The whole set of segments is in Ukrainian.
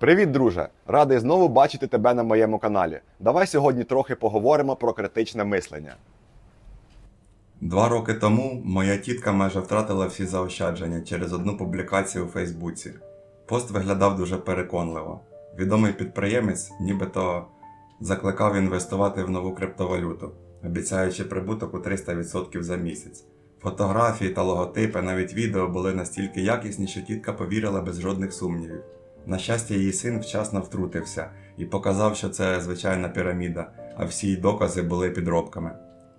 Привіт, друже! Радий знову бачити тебе на моєму каналі. Давай сьогодні трохи поговоримо про критичне мислення. Два роки тому моя тітка майже втратила всі заощадження через одну публікацію у Фейсбуці. Пост виглядав дуже переконливо. Відомий підприємець нібито закликав інвестувати в нову криптовалюту, обіцяючи прибуток у 300% за місяць. Фотографії та логотипи, навіть відео були настільки якісні, що тітка повірила без жодних сумнівів. На щастя, її син вчасно втрутився і показав, що це звичайна піраміда, а всі її докази були підробками.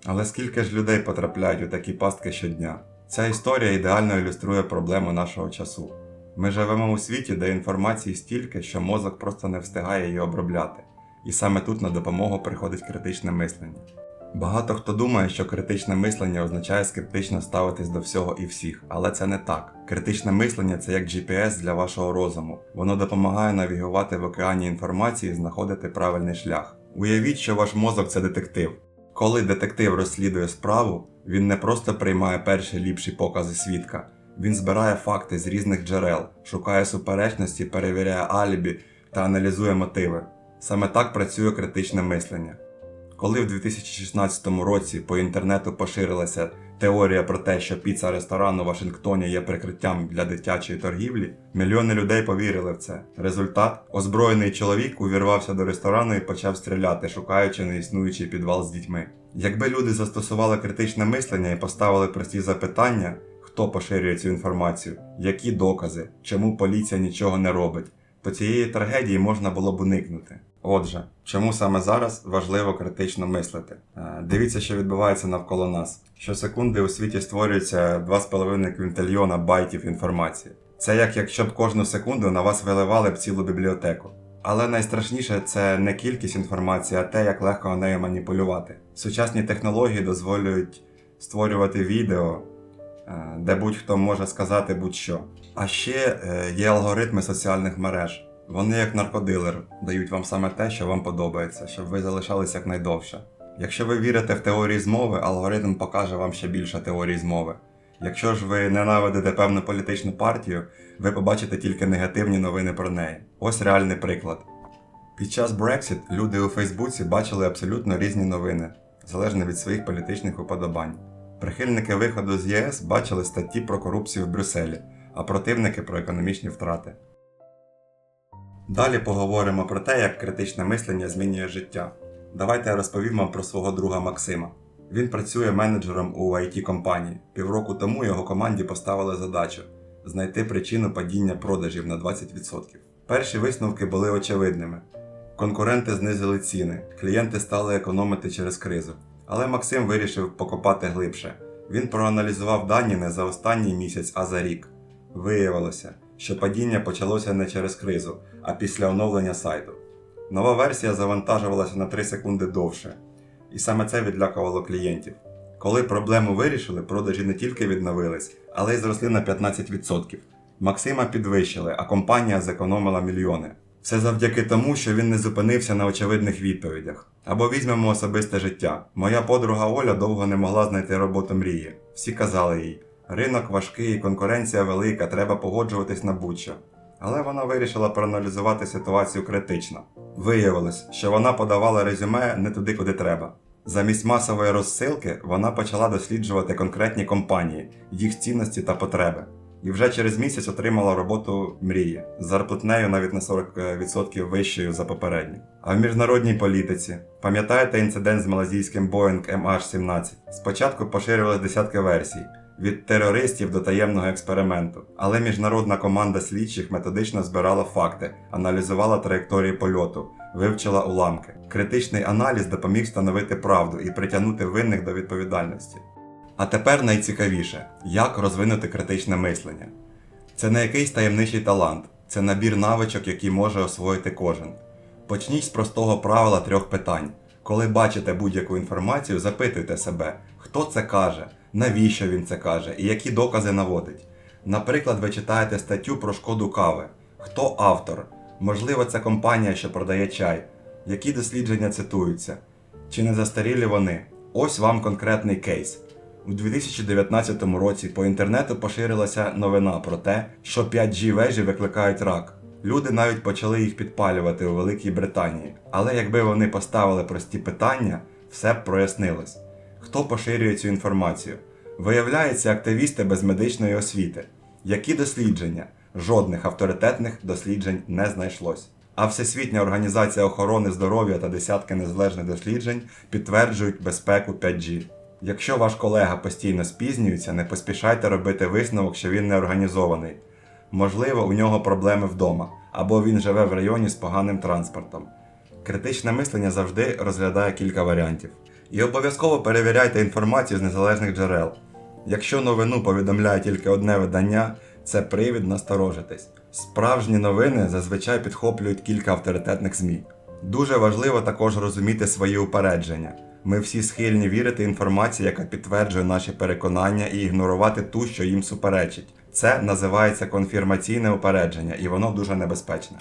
Але скільки ж людей потрапляють у такі пастки щодня? Ця історія ідеально ілюструє проблему нашого часу. Ми живемо у світі, де інформації стільки, що мозок просто не встигає її обробляти. І саме тут на допомогу приходить критичне мислення. Багато хто думає, що критичне мислення означає скептично ставитись до всього і всіх, але це не так. Критичне мислення це як GPS для вашого розуму. Воно допомагає навігувати в океані інформації і знаходити правильний шлях. Уявіть, що ваш мозок це детектив. Коли детектив розслідує справу, він не просто приймає перші ліпші покази свідка, він збирає факти з різних джерел, шукає суперечності, перевіряє алібі та аналізує мотиви. Саме так працює критичне мислення. Коли в 2016 році по інтернету поширилася теорія про те, що піца ресторан у Вашингтоні є прикриттям для дитячої торгівлі, мільйони людей повірили в це. Результат озброєний чоловік увірвався до ресторану і почав стріляти, шукаючи неіснуючий підвал з дітьми. Якби люди застосували критичне мислення і поставили прості запитання, хто поширює цю інформацію, які докази, чому поліція нічого не робить, то цієї трагедії можна було б уникнути. Отже, чому саме зараз важливо критично мислити? Е, Дивіться, що відбувається навколо нас. Щосекунди у світі створюється 2,5 квінтильйона байтів інформації. Це як якщо б кожну секунду на вас виливали б цілу бібліотеку. Але найстрашніше це не кількість інформації, а те, як легко нею маніпулювати. Сучасні технології дозволюють створювати відео, е, де будь-хто може сказати будь-що. А ще е, є алгоритми соціальних мереж. Вони, як наркодилер, дають вам саме те, що вам подобається, щоб ви залишались якнайдовше. Якщо ви вірите в теорії змови, алгоритм покаже вам ще більше теорій змови. Якщо ж ви ненавидите певну політичну партію, ви побачите тільки негативні новини про неї. Ось реальний приклад. Під час Brexit люди у Фейсбуці бачили абсолютно різні новини, залежно від своїх політичних уподобань. Прихильники виходу з ЄС бачили статті про корупцію в Брюсселі, а противники про економічні втрати. Далі поговоримо про те, як критичне мислення змінює життя. Давайте я розповім вам про свого друга Максима. Він працює менеджером у it компанії. Півроку тому його команді поставили задачу знайти причину падіння продажів на 20%. Перші висновки були очевидними. Конкуренти знизили ціни, клієнти стали економити через кризу. Але Максим вирішив покопати глибше. Він проаналізував дані не за останній місяць, а за рік. Виявилося, що падіння почалося не через кризу, а після оновлення сайту. Нова версія завантажувалася на 3 секунди довше, і саме це відлякувало клієнтів. Коли проблему вирішили, продажі не тільки відновились, але й зросли на 15%. Максима підвищили, а компанія зекономила мільйони. Все завдяки тому, що він не зупинився на очевидних відповідях. Або візьмемо особисте життя. Моя подруга Оля довго не могла знайти роботу мрії. Всі казали їй: ринок важкий, конкуренція велика, треба погоджуватись на будь-що. Але вона вирішила проаналізувати ситуацію критично. Виявилось, що вона подавала резюме не туди, куди треба. Замість масової розсилки вона почала досліджувати конкретні компанії, їх цінності та потреби. І вже через місяць отримала роботу мрії з зарплатнею навіть на 40% вищою за попередню. А в міжнародній політиці пам'ятаєте інцидент з малазійським Boeing MH17? Спочатку поширювалися десятки версій. Від терористів до таємного експерименту. Але міжнародна команда слідчих методично збирала факти, аналізувала траєкторії польоту, вивчила уламки. Критичний аналіз допоміг встановити правду і притягнути винних до відповідальності. А тепер найцікавіше, як розвинути критичне мислення. Це не якийсь таємничий талант, це набір навичок, які може освоїти кожен. Почніть з простого правила трьох питань. Коли бачите будь-яку інформацію, запитуйте себе, хто це каже, навіщо він це каже і які докази наводить. Наприклад, ви читаєте статтю про шкоду кави. Хто автор? Можливо, це компанія, що продає чай. Які дослідження цитуються? Чи не застарілі вони? Ось вам конкретний кейс. У 2019 році по інтернету поширилася новина про те, що 5G вежі викликають рак. Люди навіть почали їх підпалювати у Великій Британії. Але якби вони поставили прості питання, все б прояснилось. Хто поширює цю інформацію? Виявляється, активісти без медичної освіти. Які дослідження? Жодних авторитетних досліджень не знайшлось. А Всесвітня організація охорони здоров'я та десятки незалежних досліджень підтверджують безпеку 5G. Якщо ваш колега постійно спізнюється, не поспішайте робити висновок, що він не організований. Можливо, у нього проблеми вдома, або він живе в районі з поганим транспортом. Критичне мислення завжди розглядає кілька варіантів. І обов'язково перевіряйте інформацію з незалежних джерел. Якщо новину повідомляє тільки одне видання, це привід насторожитись. Справжні новини зазвичай підхоплюють кілька авторитетних ЗМІ. Дуже важливо також розуміти свої упередження. Ми всі схильні вірити інформації, яка підтверджує наші переконання, і ігнорувати ту, що їм суперечить. Це називається конфірмаційне упередження, і воно дуже небезпечне.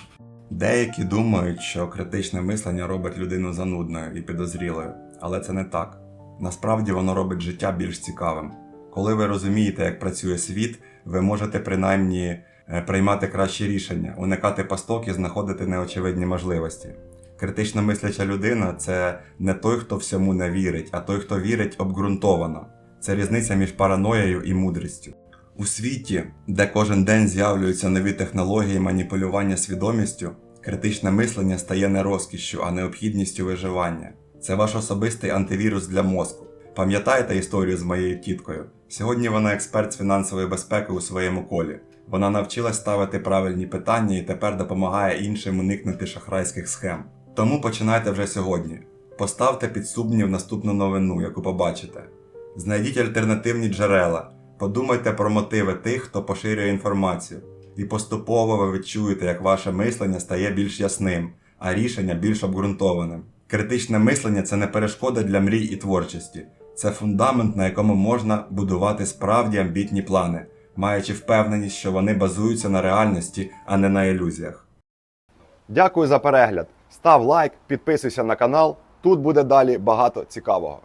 Деякі думають, що критичне мислення робить людину занудною і підозрілою, але це не так. Насправді воно робить життя більш цікавим. Коли ви розумієте, як працює світ, ви можете принаймні е, приймати кращі рішення, уникати пасток і знаходити неочевидні можливості. Критично мисляча людина це не той, хто всьому не вірить, а той, хто вірить обґрунтовано. Це різниця між параноєю і мудрістю. У світі, де кожен день з'явлюються нові технології маніпулювання свідомістю, критичне мислення стає не розкішшю, а необхідністю виживання. Це ваш особистий антивірус для мозку. Пам'ятаєте історію з моєю тіткою? Сьогодні вона експерт з фінансової безпеки у своєму колі. Вона навчилась ставити правильні питання і тепер допомагає іншим уникнути шахрайських схем. Тому починайте вже сьогодні. Поставте під сумнів наступну новину, яку побачите. Знайдіть альтернативні джерела. Подумайте про мотиви тих, хто поширює інформацію. І поступово ви відчуєте, як ваше мислення стає більш ясним, а рішення більш обґрунтованим. Критичне мислення це не перешкода для мрій і творчості. Це фундамент, на якому можна будувати справді амбітні плани, маючи впевненість, що вони базуються на реальності, а не на ілюзіях. Дякую за перегляд. Став лайк, підписуйся на канал. Тут буде далі багато цікавого.